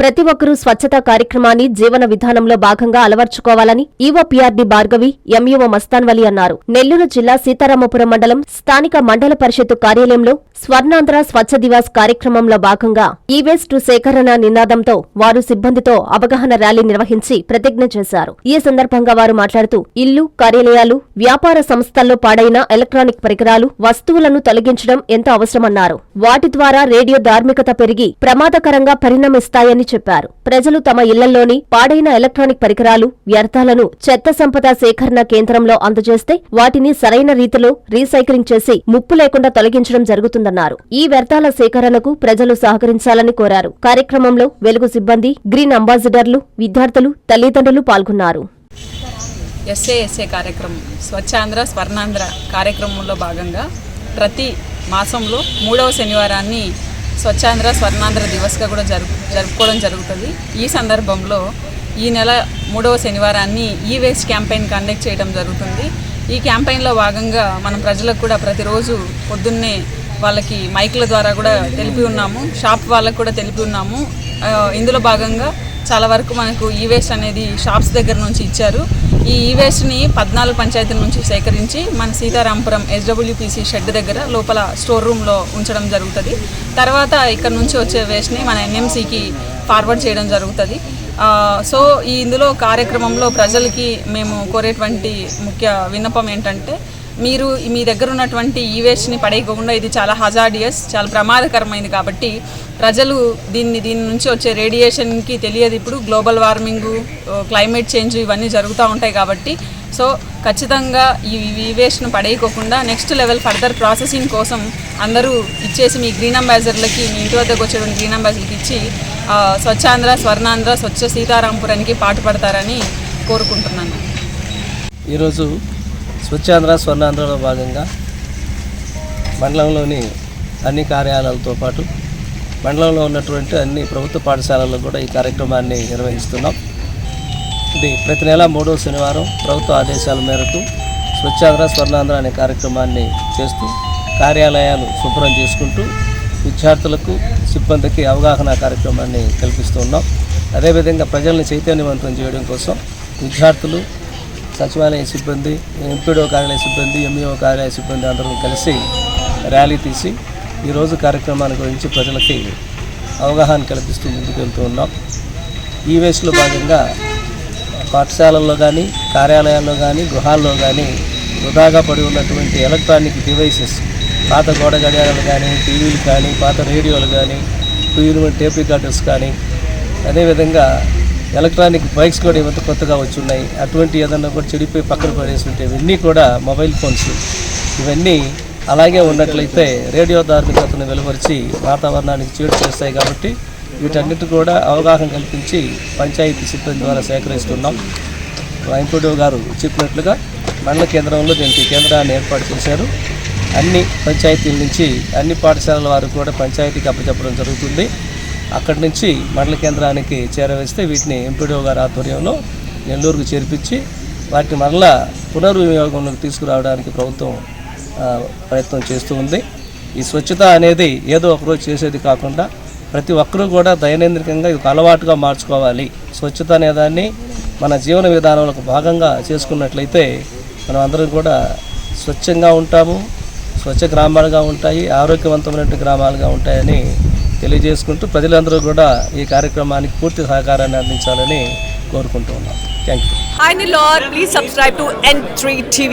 ప్రతి ఒక్కరూ స్వచ్ఛతా కార్యక్రమాన్ని జీవన విధానంలో భాగంగా అలవర్చుకోవాలని ఈవోపీఆర్డి భార్గవి ఎంఈఓ మస్తాన్వలి అన్నారు. నెల్లూరు జిల్లా సీతారామపురం మండలం స్థానిక మండల పరిషత్తు కార్యాలయంలో స్వర్ణాంధ్ర స్వచ్ఛ దివాస్ కార్యక్రమంలో భాగంగా ఈ సేకరణ నినాదంతో వారు సిబ్బందితో అవగాహన ర్యాలీ నిర్వహించి ప్రతిజ్ఞ చేశారు. ఈ సందర్భంగా వారు మాట్లాడుతూ ఇల్లు కార్యాలయాలు వ్యాపార సంస్థల్లో పాడైన ఎలక్ట్రానిక్ పరికరాలు వస్తువులను తొలగించడం ఎంతో అవసరమన్నారు. వాటి ద్వారా రేడియో ధార్మికత పెరిగి ప్రమాదకరంగా పరిణమిస్తాయని చెప్పారు. ప్రజలు తమ ఇళ్ళలోని పాడైన ఎలక్ట్రానిక్ పరికరాలు వ్యర్థాలను చెత్త సంపద సేకరణ కేంద్రంలో అందజేస్తే వాటిని సరైన రీతిలో రీసైక్లింగ్ చేసి ముప్పు లేకుండా తొలగించడం జరుగుతుందన్నారు. ఈ వ్యర్థాల సేకరణకు ప్రజలు సహకరించాలని కోరారు. కార్యక్రమంలో వెలుగు సిబ్బంది గ్రీన్ అంబాసిడర్లు విద్యార్థులు తల్లిదండ్రులు పాల్గొన్నారు. ఎస్ఏ ఎస్ఏ కార్యక్రమం స్వచ్ఛాంధ్ర స్వర్ణాంధ్ర కార్యక్రమంలో భాగంగా ప్రతి మాసంలో మూడవ శనివారాన్ని స్వచ్ఛాంధ్ర స్వర్ణాంధ్ర దివస్గా కూడా జరుపు జరుపుకోవడం జరుగుతుంది. ఈ సందర్భంలో ఈ నెల మూడవ శనివారాన్ని ఈ వేస్ట్ క్యాంపెయిన్ కండక్ట్ చేయడం జరుగుతుంది. ఈ క్యాంపెయిన్లో భాగంగా మనం ప్రజలకు కూడా ప్రతిరోజు పొద్దున్నే వాళ్ళకి మైకుల ద్వారా కూడా తెలిపి ఉన్నాము. షాప్ వాళ్ళకు కూడా తెలిపి ఉన్నాము. ఇందులో భాగంగా చాలా వరకు మనకు ఈ వేస్ట్ అనేది షాప్స్ దగ్గర నుంచి ఇచ్చారు. ఈ వేస్ట్ని పద్నాలుగు పంచాయతీల నుంచి సేకరించి మన సీతారాంపురం ఎస్డబ్ల్యూపీసీ షెడ్ దగ్గర లోపల స్టోర్ రూమ్లో ఉంచడం జరుగుతుంది. తర్వాత ఇక్కడ నుంచి వచ్చే వేస్ట్ని మన ఎన్ఎంసీకి ఫార్వర్డ్ చేయడం జరుగుతుంది. సో ఈ ఇందులో కార్యక్రమంలో ప్రజలకి మేము కోరేటువంటి ముఖ్య విన్నపం ఏంటంటే మీరు మీ దగ్గర ఉన్నటువంటి ఈ వేస్ట్ని పడేయకుండా ఇది చాలా హజార్డియస్ చాలా ప్రమాదకరమైనది కాబట్టి ప్రజలు దీన్ని దీని నుంచి వచ్చే రేడియేషన్కి తెలియదు ఇప్పుడు. గ్లోబల్ వార్మింగ్ క్లైమేట్ చేంజ్ ఇవన్నీ జరుగుతూ ఉంటాయి కాబట్టి. సో ఖచ్చితంగా ఈ ఈ వేస్ట్ను పడేయకోకుండా నెక్స్ట్ లెవెల్ ఫర్దర్ ప్రాసెసింగ్ కోసం అందరూ ఇచ్చేసి మీ గ్రీన్ అంబాసిడర్లకి మీ ఇంటి వద్దకు వచ్చేటువంటి గ్రీన్ అంబాసిడర్కి ఇచ్చి స్వచ్ఛాంధ్ర స్వర్ణాంధ్ర స్వచ్ఛ సీతారాంపురానికి పాటుపడతారని కోరుకుంటున్నాను. ఈరోజు స్వచ్ఛాంధ్ర స్వర్ణాంధ్రలో భాగంగా మండలంలోని అన్ని కార్యాలయాలతో పాటు మండలంలో ఉన్నటువంటి అన్ని ప్రభుత్వ పాఠశాలల్లో కూడా ఈ కార్యక్రమాన్ని నిర్వహిస్తున్నాం. ఇది ప్రతి నెల మూడవ శనివారం ప్రభుత్వ ఆదేశాల మేరకు స్వచ్ఛాంధ్ర స్వర్ణాంధ్ర అనే కార్యక్రమాన్ని చేస్తూ కార్యాలయాలు శుభ్రం చేసుకుంటూ విద్యార్థులకు సిబ్బందికి అవగాహన కార్యక్రమాన్ని కల్పిస్తూ ఉన్నాం. అదేవిధంగా ప్రజల్ని చైతన్యవంతం చేయడం కోసం విద్యార్థులు సచివాలయ సిబ్బంది ఎంపీడో కార్యాలయ సిబ్బంది ఎంఈఓ కార్యాలయ సిబ్బంది అందరం కలిసి ర్యాలీ తీసి ఈరోజు కార్యక్రమాల గురించి ప్రజలకి అవగాహన కల్పిస్తూ ముందుకు వెళ్తూ ఉన్నాం. ఈ వేస్ట్లో భాగంగా పాఠశాలల్లో కానీ కార్యాలయాల్లో కానీ గృహాల్లో కానీ వృధాగా పడి ఉన్నటువంటి ఎలక్ట్రానిక్ డివైసెస్ పాత గోడ గడియారాలు కానీ టీవీలు కానీ పాత రేడియోలు కానీ టూ టేప్ రికార్డర్స్ కానీ అదేవిధంగా ఎలక్ట్రానిక్ బైక్స్ కూడా ఇవంత కొత్తగా వచ్చి ఉన్నాయి అటువంటి ఏదన్నా కూడా చెడిపోయి పక్కన పడేసి ఉంటే ఇవన్నీ కూడా మొబైల్ ఫోన్స్. ఇవన్నీ అలాగే ఉన్నట్లయితే రేడియో ధార్మికతను వెలువరిచి వాతావరణానికి చీడు చేస్తాయి కాబట్టి వీటన్నిటి కూడా అవగాహన కల్పించి పంచాయతీ సిబ్బంది ద్వారా సేకరిస్తున్నాం. వెంకటరావు గారు చెప్పినట్లుగా మండల కేంద్రంలో దీనికి కేంద్రాన్ని ఏర్పాటు చేశారు. అన్ని పంచాయతీల నుంచి అన్ని పాఠశాలల వారు కూడా పంచాయతీకి అప్పచెప్పడం జరుగుతుంది. అక్కడి నుంచి మండల కేంద్రానికి చేరవేస్తే వీటిని ఎంపీడీఓ గారి ఆధ్వర్యంలో నెల్లూరుకు చేర్పించి వాటిని మరలా పునర్వినియోగంలోకి తీసుకురావడానికి ప్రభుత్వం ప్రయత్నం చేస్తూ ఉంది. ఈ స్వచ్ఛత అనేది ఏదో ఒకరోజు చేసేది కాకుండా ప్రతి ఒక్కరూ కూడా దైనందికంగా ఇది ఒక అలవాటుగా మార్చుకోవాలి. స్వచ్ఛత అనేదాన్ని మన జీవన విధానంలో భాగంగా చేసుకున్నట్లయితే మనం అందరం కూడా స్వచ్ఛంగా ఉంటాము. స్వచ్ఛ గ్రామాలుగా ఉంటాయి ఆరోగ్యవంతమైన గ్రామాలుగా ఉంటాయని తెలియజేసుకుంటూ ప్రజలందరూ కూడా ఈ కార్యక్రమానికి పూర్తి సహకారాన్ని అందించాలని కోరుకుంటూ ఉన్నాం. Thank you Hi Nilor, please subscribe to N3 TV.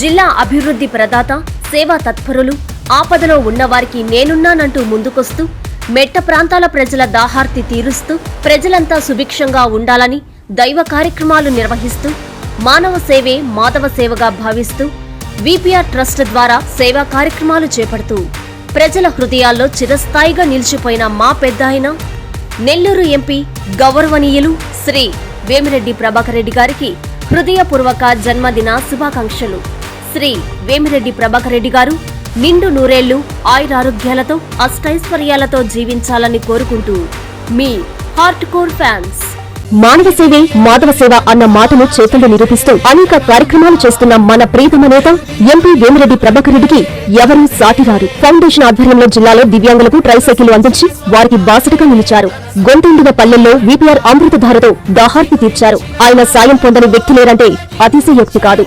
జిల్లా అభివృద్ధి ప్రదాత సేవా తత్పరులు ఆపదలో ఉన్నవారికి నేనున్నానంటూ ముందుకొస్తూ మెట్ట ప్రాంతాల ప్రజల దాహార్తి తీరుస్తూ ప్రజలంతా సుభిక్షంగా ఉండాలని దైవ కార్యక్రమాలు నిర్వహిస్తూ మానవ సేవే మాధవ సేవగా భావిస్తూ విపిఆర్ ట్రస్ట్ ద్వారా సేవా కార్యక్రమాలు చేపడుతూ ప్రజల హృదయాల్లో చిరస్థాయిగా నిలిచిపోయిన మా పెద్ద ఆయన నెల్లూరు ఎంపీ గౌరవనీయులు శ్రీ వేమిరెడ్డి ప్రభాకర్ రెడ్డి గారికి హృదయపూర్వక జన్మదిన శుభాకాంక్షలు. శ్రీ వేమిరెడ్డి ప్రభాకర్ రెడ్డి గారు నిండు నూరేళ్ళు ఆయురారోగ్యాలతో అష్టైశ్వర్యాలతో జీవించాలని కోరుకుంటూ మీ హార్ట్ కోర్ ఫ్యాన్స్. మానవ సేవే మాధవ సేవ అన్న మాటను చేతుల్లో నిరూపిస్తూ అనేక కార్యక్రమాలు చేస్తున్న మన ప్రీతమ నేత ఎంపీ వేమిరెడ్డి ప్రభాకర్ రెడ్డికి ఎవరూ సాటిరారు ఫౌండేషన్ ఆధ్వర్యంలో జిల్లాలో దివ్యాంగులకు ట్రైసైకిల్ అందించి వారికి బాసటగా నిలిచారు. గొంతుండిన పల్లెల్లో వీపీఆర్ అమృతధారతో దాహార్తి తీర్చారు. ఆయన సాయం పొందని వ్యక్తి లేరంటే అతిశయోక్తి కాదు.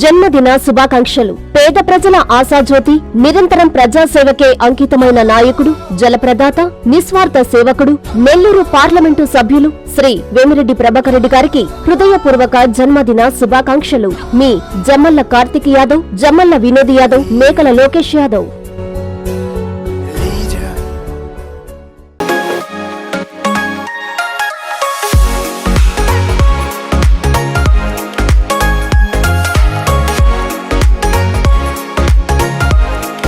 జన్మదిన శుభాకాంక్షలు. పేద ప్రజల ఆశాజ్యోతి నిరంతరం ప్రజాసేవకే అంకితమైన నాయకుడు జలప్రదాత నిస్వార్థ సేవకుడు నెల్లూరు పార్లమెంటు సభ్యులు శ్రీ వేమిరెడ్డి ప్రభాకర్ రెడ్డి గారికి హృదయపూర్వక జన్మదిన శుభాకాంక్షలు. మీ జమ్మల్ల కార్తిక్ యాదవ్ జమ్మల్ల వినోద్ యాదవ్ మేకల లోకేష్ యాదవ్.